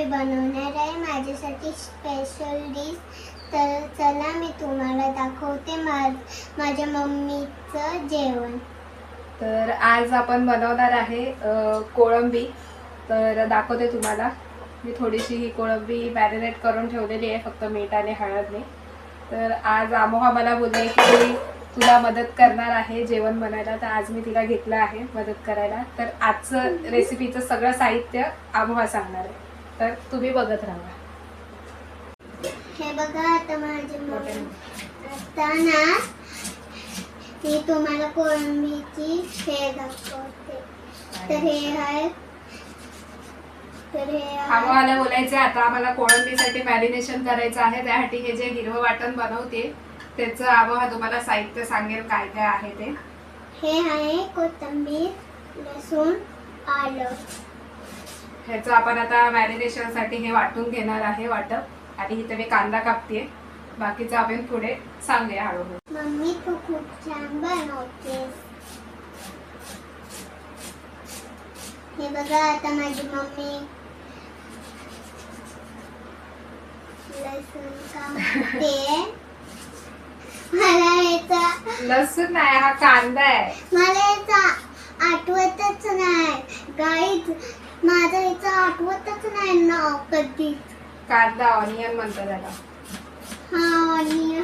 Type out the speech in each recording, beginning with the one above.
मी बनवणार आहे. माझ्यासाठी स्पेशल डिश तर चला मी तुम्हाला दाखवते मा माझ्या मम्मीचं जेवण. तर आज आपण बनवणार आहे कोळंबी. तर दाखवते तुम्हाला. मी थोडीशी ही कोळंबी मॅरिनेट करून ठेवलेली आहे फक्त मीठ आणि हळदने तर आज आमोहा मला बोलले की तुला मदत करणार आहे जेवण बनायला. तर आज मी तिला घेतलं आहे मदत करायला. तर आजचं रेसिपीचं सगळं साहित्य आमोहा सांगणार आहे. तर तुम्ही बघत राहा. हे बघा आता माझी आता ना मी तुम्हाला कोळंबीची हे दाखवते. तर हे आहे. तर हे आहे. आम्हाला बोलायचं आहे आता आम्हाला कोळंबीसाठी मॅरिनेशन करायचं आहे. त्यासाठी हे जे हिरवं वाटण बनवते त्याचं आम्हाला तुम्हाला साहित्य सांगेल काय काय आहे ते. हे आहे कोथिंबीर लसूण आलं. ह्याचं आपण आता मॅरिनेशनसाठी हे वाटून घेणार आहे वाटप. आणि इथे मी कांदा कापते बाकीचं आपण पुढे सांगूया हळूहळू. मम्मी तू खूप छान बनवतेस. हे बघा आता माझी मम्मी. लसूण कापते. मला याचा लसूण नाही हा कांदा आहे. मला याचा आठवतच नाही. गाईच माझं याचं आठवतच नाही नाव कधीच. कांदा ऑनियन म्हणतात त्याला. हा आणि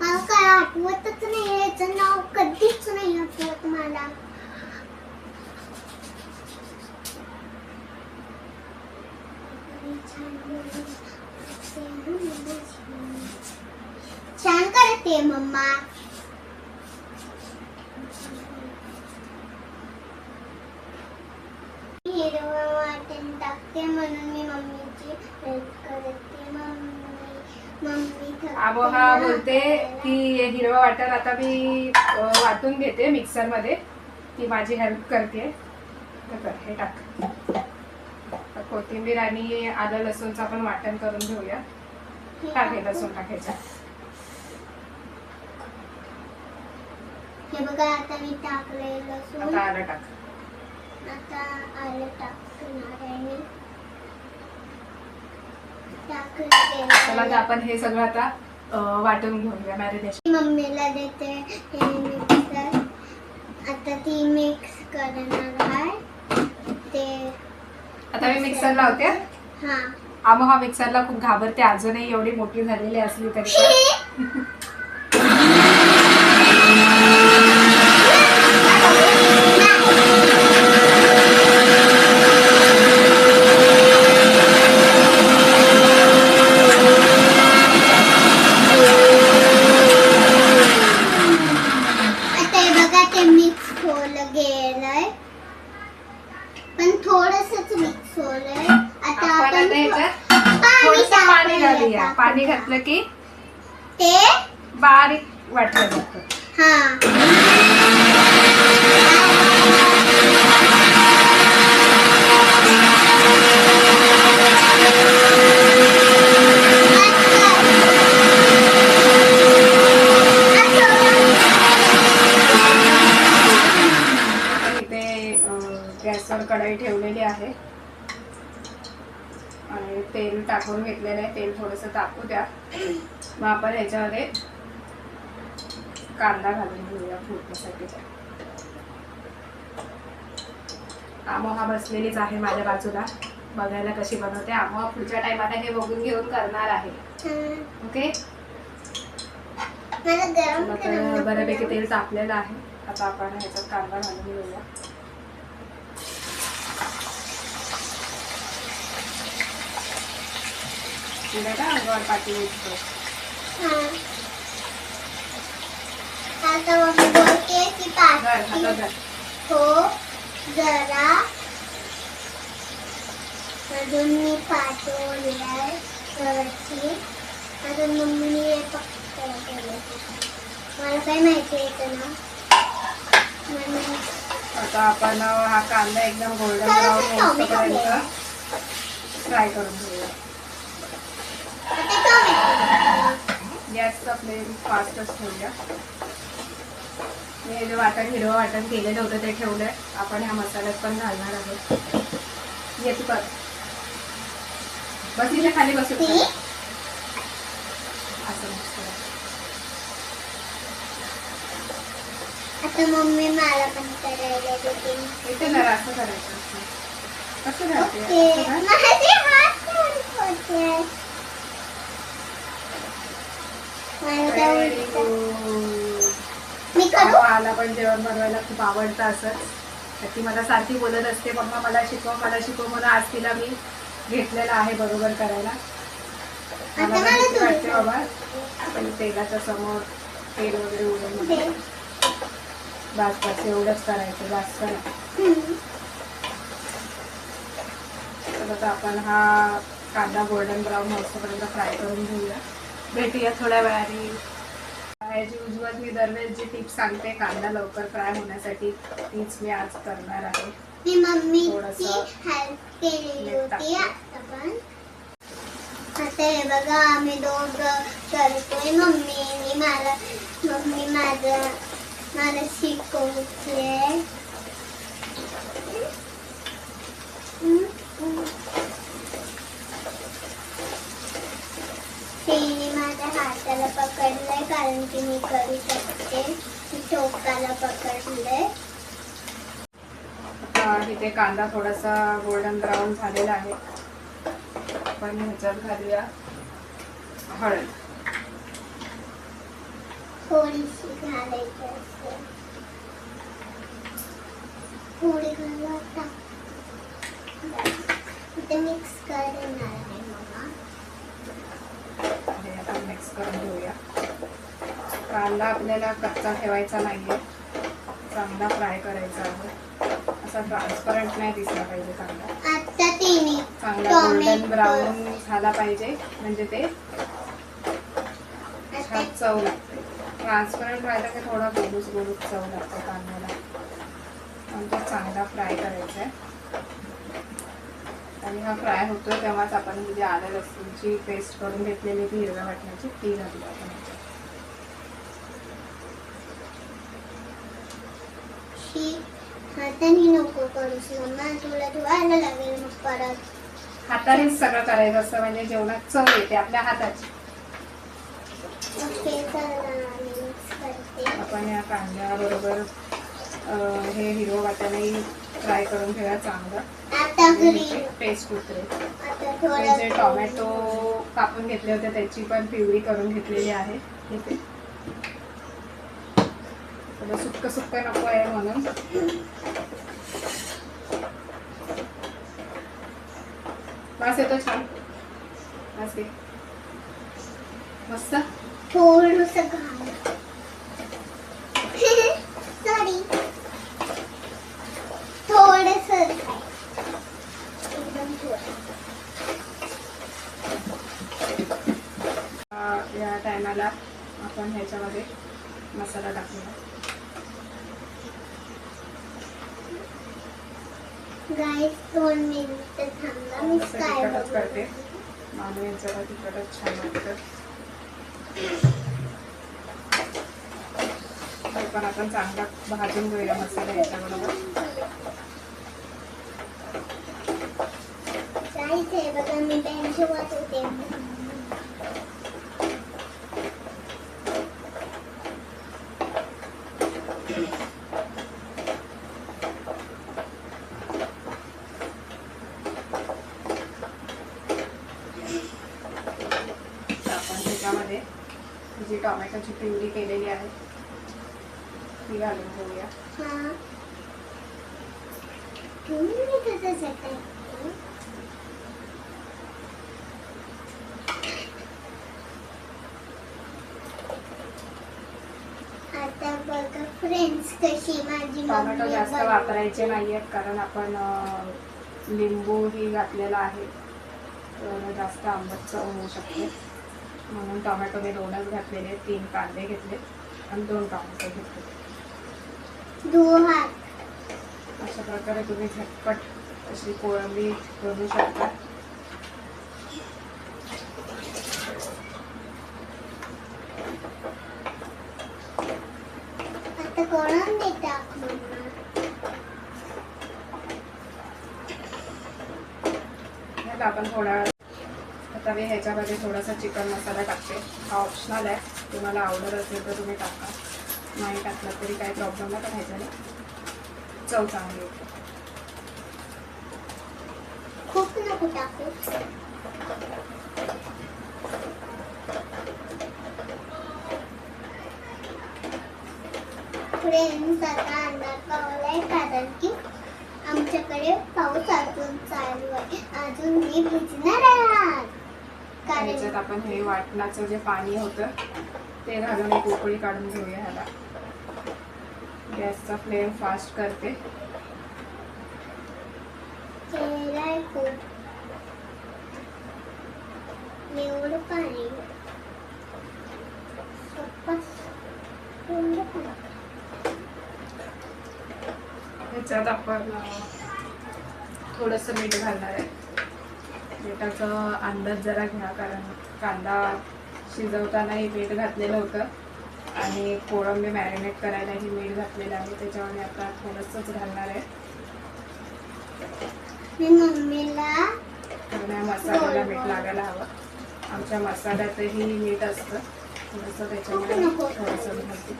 मला काय आठवतच नाही याचं नाव कधीच नाही आठवत मला छान करते मम्मा हिरवं वाटण टाकते म्हणून मी मम्मीची हेल्प करते मम्मी मम्मी थकते आबोहा. बोलते की हे हिरवं वाटण आता मी वाटून घेते मिक्सरमध्ये. ती माझी हेल्प करते. तर हे टाक. कोथिंबीर आणि आलं लसूणचं आपण वाटण करून घेऊया. टाक. लसूण टाकायचं. हे बघा आता मी टाकले लसूण. आता आलं टाक. आता आलं टाकणार आहे मी. टाकले चला तर आपण हे सगळं आता वाटून घेऊया मॅरिनेशन मम्मीला देते हे मिक्सर. आता ती मिक्स करणार आहे. ते आता मी मिक्सर लावते. हा. आमोहा मिक्सरला खूप घाबरते अजूनही एवढी मोठी झालेली असली तरी पण. आता हे बघा ते मिक्स होलं गेलंय पण थोडसच मिक्स होलंय आता ह्याच्यात थोडंसं पाणी घालूया. पाणी घातलं की ते? बारीक वाटलं जातं. हा. आता इथे गॅसवर कढई ठेवलेली आहे. आणि तेल टाकून घेतलेलं आहे. तेल थोडंसं टाकू द्या. मग आपण ह्याच्यामध्ये कांदा घालून घेऊया फोडणीसाठी आमोहा बसलेलीच आहे माझ्या बाजूला. बघायला कशी बनवते. आमोहा पुढच्या टायमाला हे बघून घेऊन करणार आहे. ओके बऱ्यापैकी. तेल तापलेलं आहे. आता आपण ह्याच्यात कांदा घालून घेऊया. का अंगावर पाठी उठतो. हा. हो जरा. अजून मी पाठवलाय वरती अजून मम्मीने. मला काय माहिती येतं ना? आता आपण हा कांदा एकदम गोल्डन ब्राऊन टोमॅटो होईपर्यंत फ्राय करून घेऊया आता टोमॅटो गॅसचा फ्लेम फास्टच ठेवूया. मी जे वाटण हिरवं वाटण केलेलं होतं ते ठेवलंय. आपण ह्या मसाल्यात पण घालणार आहोत. येत कर. बस इथे खाली बसू. असं. आता मम्मी मला पण करायला देते. इथे जरा असं करायचं कसं घालते ओके असं घाल. माझे हात दुखत होते. मला तर Very उलटं. good. मी करू? मला पण जेवण बनवायला खूप आवडतं असंच. ती मला सारखी बोलत असते मम्मा मला शिकव मला शिकव. म्हणून आज तिला मी घेतलेलं आहे बरोबर करायला. मला वाटते बाबा आपण तेलाच्या समोर तेल वगैरे उडून. बास बास एवढंच करायचं. तर आता आपण हा कांदा गोल्डन ब्राऊन होईपर्यंत फ्राय करून घेऊया. भेटूया थोड्या वेळाने. ह्याची उज्ज्वल मी दरवेळेस जी टिप्स सांगते कांदा लवकर फ्राय होण्यासाठी तीच मी आज करणार आहे. मी थोडंसं हेल्प केलेली होती. आता हे बघा आम्ही दोघं करतोय. मम्मीने मला मम्मी माझं मला शिकवते तिने हाताला पकडलंय कारण की मी करू शकते. मी टोकाला पकडलंय. इथे कांदा थोडासा गोल्डन ब्राऊन झालेला आहे. आपण ह्याच्यात घालूया हळद. थोडीशी घालायची असते. थोडी घालू आता. मिक्स करणार आहे मम्मा हे आपण मिक्स करून घेऊया. कांदा आपल्याला कच्चा ठेवायचा नाहीये. चांगला फ्राय करायचा आहे. असा ट्रान्सपरंट नाही दिसला पाहिजे कांदा. चांगला गोल्डन ब्राऊन झाला पाहिजे. म्हणजे ते छान चव लागते. ट्रान्सपरंट राहिलं की थोडा गोलूस गोलूस चव लागते कांद्याला. तो चांगला फ्राय करायचा आहे. आणि हा फ्राय होतोय तेव्हाच आपण म्हणजे आलं लसूणची पेस्ट करून घेतलेली ती हिरव्या वाटण्याची ती घालू आपण. हाताने नको करूस मम्मा तुला धुवायला लागेल मग परत. हातानेच सगळं करायचं असतं म्हणजे जेवणात चव येते आपल्या हाताची. आपण या कांद्याबरोबर हे हिरवं वाटाणे फ्राय करून घेऊया चांगलं. पेस्ट उतरेल जे टोमॅटो कापून घेतले होते त्याची पण प्युरी करून घेतलेली आहे. इथे. थोडं सुक्क सुक्क नको आहे म्हणून. वास येतो छान. वास. मस्त. थोडस घाल सॉरी थोडस एकदम थोडं अं, या टायमाला आपण ह्याच्यामध्ये मसाला टाकूया. करते. जरा छान वाटतं पण आपण चांगला भाजून घेऊया मसाला याच्याबरोबर गाईस हे बघा मी पॅन ठेवत होते तर आपण त्याच्यामध्ये जी टोमॅटोची प्युरी केलेली आहे. ती घालून घेऊया. हा. माझी टोमॅटो जास्त. वापरायचे नाही आहेत कारण आपण अं, लिंबूही घातलेला आहे. तर जास्त आंबट चव होऊ शकते. म्हणून टोमॅटो मी दोनच घातलेले. तीन कांदे घेतले आणि दोन टोमॅटो घेतले. अशा प्रकारे तुम्ही झटपट अशी कोळंबी बनवू शकता. आपण थोडा वेळ आता मी ह्याच्यामध्ये थोडासा चिकन मसाला टाकते. हा ऑप्शनल आहे. तुम्हाला आवडत असेल तर तुम्ही टाका. नाही टाकला तरी काही प्रॉब्लेम नाही पण ह्याच्याने चव चांगली येते. खूप नको टाकू. फ्रेंड्स आता अंदाज पावलाय कारण की आमच्याकडे पाऊस अजून चालू आहे. अजून मी भिजणार आहात ह्याच्यात आपण हे वाटणाचं जे पाणी होतं ते घालून एक उकळी काढून घेऊया ह्याला गॅसचा फ्लेम फास्ट करते. ह्याच्यात आपण थोडंसं मीठ घालणार आहे. मिठाचा अंदाज जरा घ्या कारण कांदा शिजवतानाही मीठ घातलेलं होतं आणि कोळंबी मॅरिनेट करायलाही मीठ घातलेलं आहे. त्याच्यामुळे आता थोडंसंच घालणार आहे. कारण या मसाल्याला मीठ लागायला हवं. आमच्या मसाल्यातही मीठ असतं. थोडंसं त्याच्यामुळे नको. थोडंसं घालते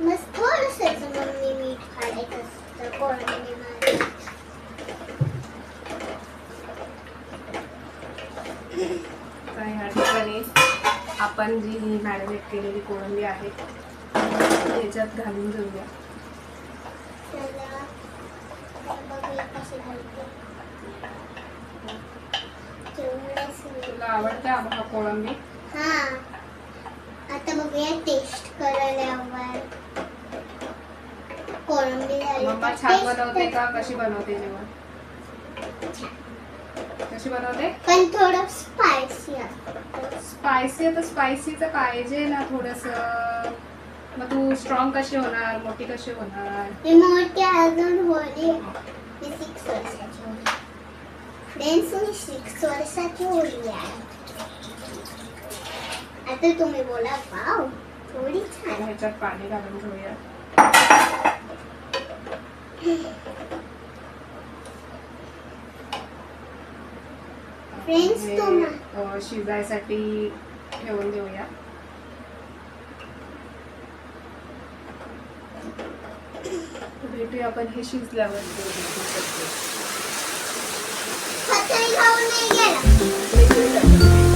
बस थोडंसं मम्मी मीठ घालायचं असतं कोळंबीमध्ये तर ह्या ठिकाणी आपण जी ही मॅरिनेट केलेली कोळंबी आहे त्याच्यात घालून घेऊया. तुला आवडते आम्हाला कोळंबी? हा. आता बघूया टेस्ट करायल्यावर कोळंबी मम्मा छान बनवते का? कशी बनवते जेवण? कशी बनवते? पण थोडं स्पायसी स्पायसी आता स्पायसीचं पाहिजे ना थोडस. मग तू स्ट्रॉंग कशी होणार? मोठी कशी होणार? मी मोठी अजून होली. मी सिक्स वर्षाची होली. फ्रेंड्स मी सिक्स वर्षाची होली आहे. आता तुम्ही बोला वाव थोडी छान. ह्याच्यात पाणी घालून घेऊया हे, शिजायसाठी ठेवून देऊया. भेटूया आपण हे शिजल्यावर. गेला.